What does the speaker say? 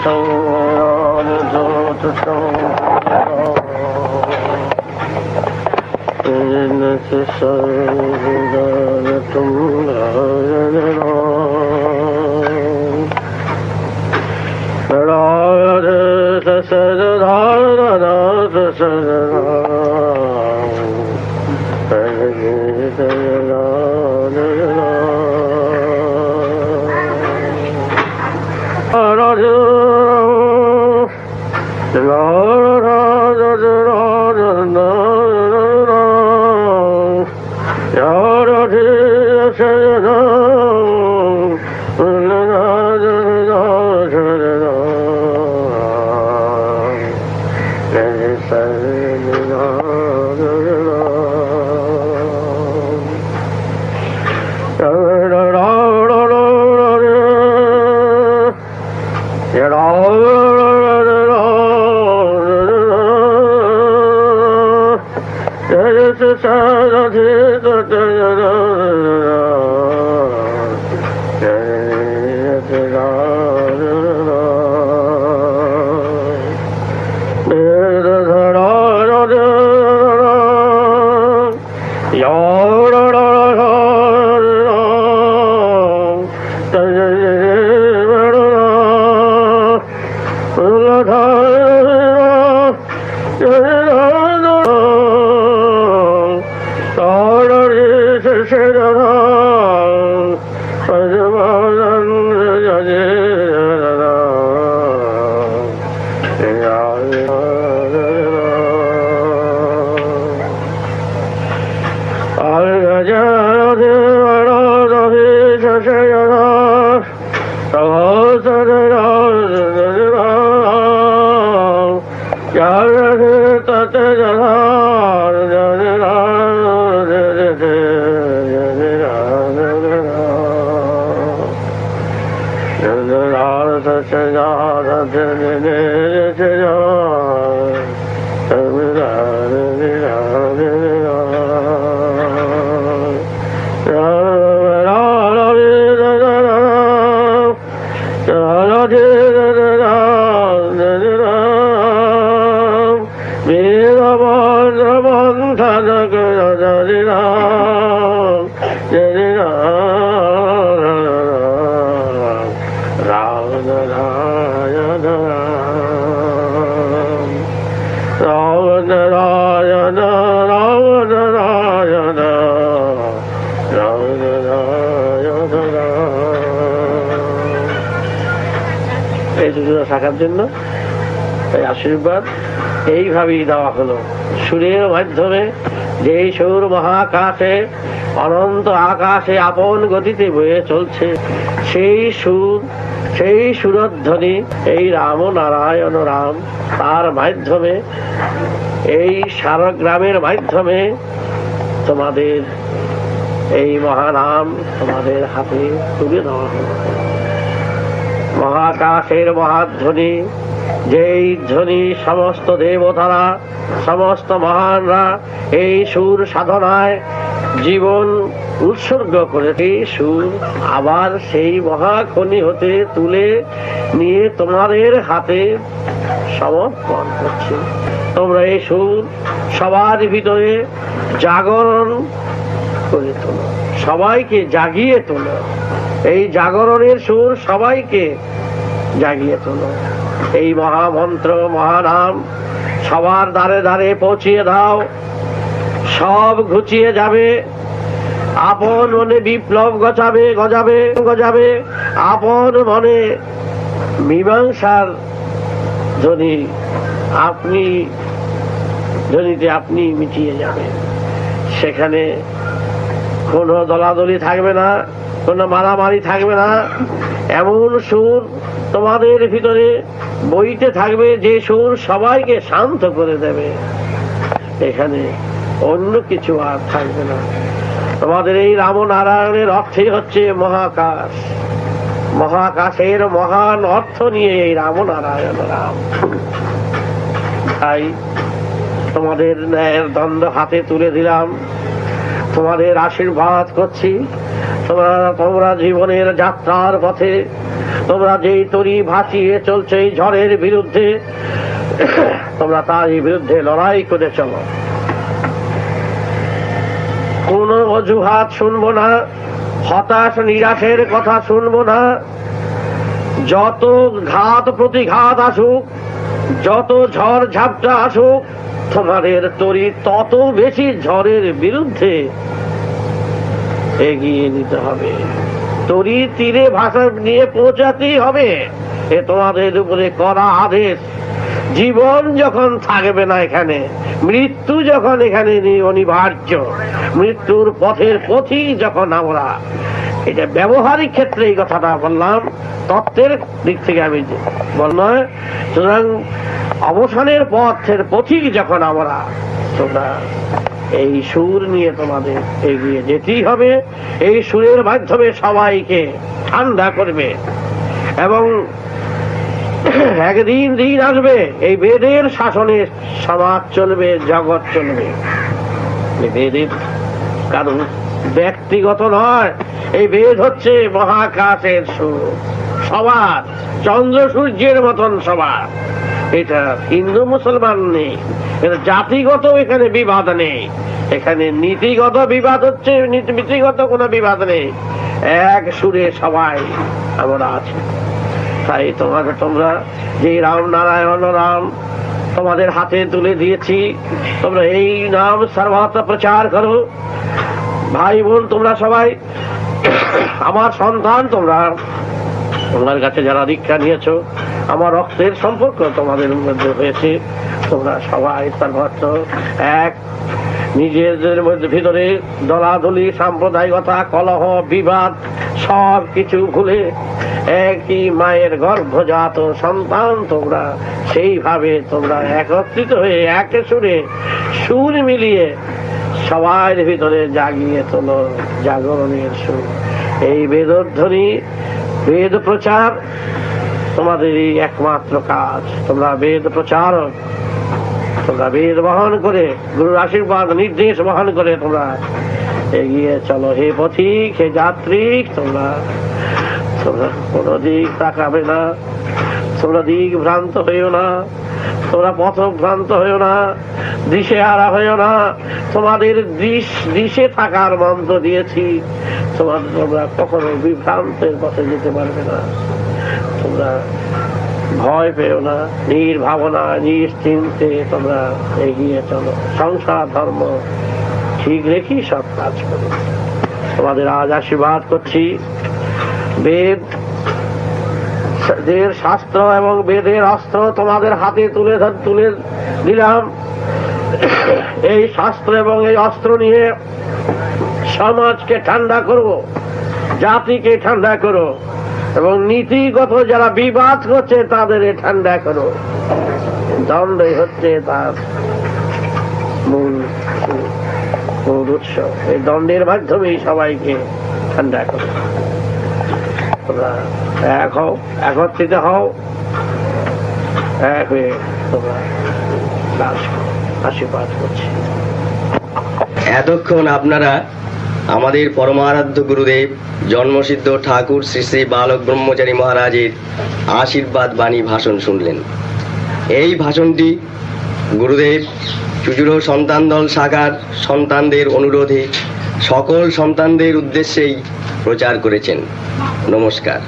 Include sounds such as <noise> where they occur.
न सू 야 ಶರಣ Ram, Ram, Ram. এই যোজনা থাকার জন্য এই আশীর্বাদ এইভাবেই দেওয়া হলো সুরের মাধ্যমে যেই সুর মহাকাশে অনন্ত আকাশে আপন গতিতে বয়ে চলছে। সেই সুর, সেই সুরধ্বনি, এই রাম নারায়ণ রাম, তার মাধ্যমে, এই সারগ্রামের মাধ্যমে তোমাদের এই মহানাম তোমাদের হাতে তুলে দেওয়া হলো। মহাকাশের মহাধ্বনি, যেই ধ্বনি সমস্ত দেবতারা, সমস্ত মহানরা এই সুর সাধনায় জীবন উৎসর্গ করে এই সুর আবার সেই মহাখনি হতে তুলে নিয়ে তোমাদের হাতে সমর্পণ করছে। তোমরা এই সুর সবার ভিতরে জাগরণ করে তোলো, সবাইকে জাগিয়ে তোলো। এই জাগরণের সুর সবাইকে জাগিয়ে তোলো। এই মহামন্ত্র, মহানাম সবার দ্বারে দ্বারে পৌঁছিয়ে দাও। সব ঘুচিয়ে যাবে। আপন মনে বিপ্লব গজাবে গজাবে গজাবে। আপন মনে মীমাংসার যদি আপনি, ধ্বনিতে আপনি মিটিয়ে যাবেন সেখানে কোনো দলাদলি থাকবে না, কোনো মারামারি থাকবে না। এমন সুর তোমাদের ভিতরে বইতে থাকবে, যে সুর সবাইকে শান্ত করে দেবে। এখানে অন্য কিছু আর থাকবে না। তোমাদের এই রামনারায়ণের অর্থই হচ্ছে মহাকাশ। মহাকাশের মহান অর্থ নিয়ে এই রামনারায়ণ রাম। তাই তোমাদের ন্যায়ের দ্বন্দ্ব হাতে তুলে দিলাম। তোমাদের আশীর্বাদ করছি। তোমরা তোমরা জীবনের যাত্রার পথে, তোমরা যেই তরি ভাসিয়ে চলছে এই ঝড়ের বিরুদ্ধে, তোমরা তারই বিরুদ্ধে লড়াই করে চলো। কোন অজুহাত শুনব না, হতাশ নিরাশের কথা শুনব না। যত ঘাত প্রতিঘাত আসুক, যত ঝড় ঝাপটা আসুক, তোমাদের তরি তত বেশি ঝড়ের বিরুদ্ধে এগিয়ে নিতে হবে। তরি তীরে ভাষা নিয়ে পৌঁছাতেই হবে। এ তোমাদের উপরে করা আদেশ। জীবন যখন থাকবে না এখানে, মৃত্যু যখন এখানে অনিবার্য, মৃত্যুর পথের পথিক যখন আমরা, এটা ব্যবহারিক ক্ষেত্রে এই কথাটা বললাম, তত্ত্বের দিক থেকে আমি বললাম, সুতরাং অবসানের পথের পথিক যখন আমরা, তোমরা এই সুর নিয়ে তোমাদের এগিয়ে যেতেই হবে, এই সুরের মাধ্যমে সবাইকে ঠান্ডা করবে এবং <coughs> একদিন দিন আসবে, এই বেদের শাসনে সমাজ চলবে, জগৎ চলবে। বেদের কারণ ব্যক্তিগত নয়, এই বেদ হচ্ছে মহাকাশের সুর। সবার চন্দ্র সূর্যের মতন সবার এটা হিন্দু মুসলমান নেই, এটা জাতিগত এখানে বিবাদ নেই। এখানে নীতিগত বিবাদ হচ্ছে নীতি- নীতিগত কোনো বিবাদ নেই। এক সুরে সবাই আমরা আছি। তাই তোমাকে তোমরা যে রাম নারায়ণ রাম তোমাদের হাতে তুলে দিয়েছি, তোমরা এই নাম সর্বত্র প্রচার করো। ভাই বোন, তোমরা সবাই, আমার সন্তান তোমরা, তোমার কাছে যারা দীক্ষা নিয়েছো, আমার রক্তের সম্পর্ক তোমাদের মধ্যে হয়েছে, তোমরা সবাই সর্বত্র এক। নিজেদের মধ্যে ভিতরে দলাদলি, সাম্প্রদায়িকতা, কলহ, বিবাদ সব কিছু ভুলে একই মায়ের গর্ভজাত সন্তান তোমরা, সেইভাবে তোমরা একত্রিত হয়ে একে সুরে সুর মিলিয়ে সবার ভিতরে জাগিয়ে তোলো জাগরণের সুর। এই বেদধ্বনি, বেদ প্রচার তোমাদেরই একমাত্র কাজ। তোমরা বেদ প্রচারক, তোমরা বেদ বহন করে, গুরুর আশীর্বাদ নির্দেশ বহন করে তোমরা এগিয়ে চলো। হে পথিক, হে যাত্রী তোমরা তোমরা কোনো দিক তাকাবে না। তোমরা দিক ভ্রান্ত হইও না। তোমরা পথ ভ্রান্ত হইও না। দিশে হারা হইও না। তোমাদের দিশ দিশে থাকার মন্ত্র দিয়েছি। তোমাদের তোমরা কখনো বিভ্রান্তের পথে যেতে পারবে না। তোমরা ভয় পেও না। নির্ভাবনা নিশ্চিন্তে তোমরা এগিয়ে চলো। সংসার, ধর্ম ঠিক রেখি সব কাজ করো। তোমাদের আজ আশীর্বাদ করছি। বেদ, বেদের শাস্ত্র এবং বেদের অস্ত্র তোমাদের হাতে তুলে তুলে দিলাম। এই শাস্ত্র এবং এই অস্ত্র নিয়ে সমাজকে ঠান্ডা করব, জাতিকে ঠান্ডা করো এবং নীতিগত যারা বিবাদ করছে তাদের ঠান্ডা করো। দণ্ডই হচ্ছে তার মূল মূল উৎস এই দণ্ডের মাধ্যমেই সবাইকে ঠান্ডা করো। এক হও, একত্রিত হও, এক হয়ে আশীর্বাদ করছি। এতক্ষণ আপনারা আমাদের পরমারাধ্য গুরুদেব, জন্মসিদ্ধ ঠাকুর শ্রী শ্রী বালক ব্রহ্মচারী মহারাজের আশীর্বাদ বাণী ভাষণ শুনলেন। এই ভাষণটি গুরুদেব চুচুরো সন্তান দল সাগার সন্তানদের অনুরোধে সকল সন্তানদের উদ্দেশ্যেই প্রচার করেছেন। নমস্কার।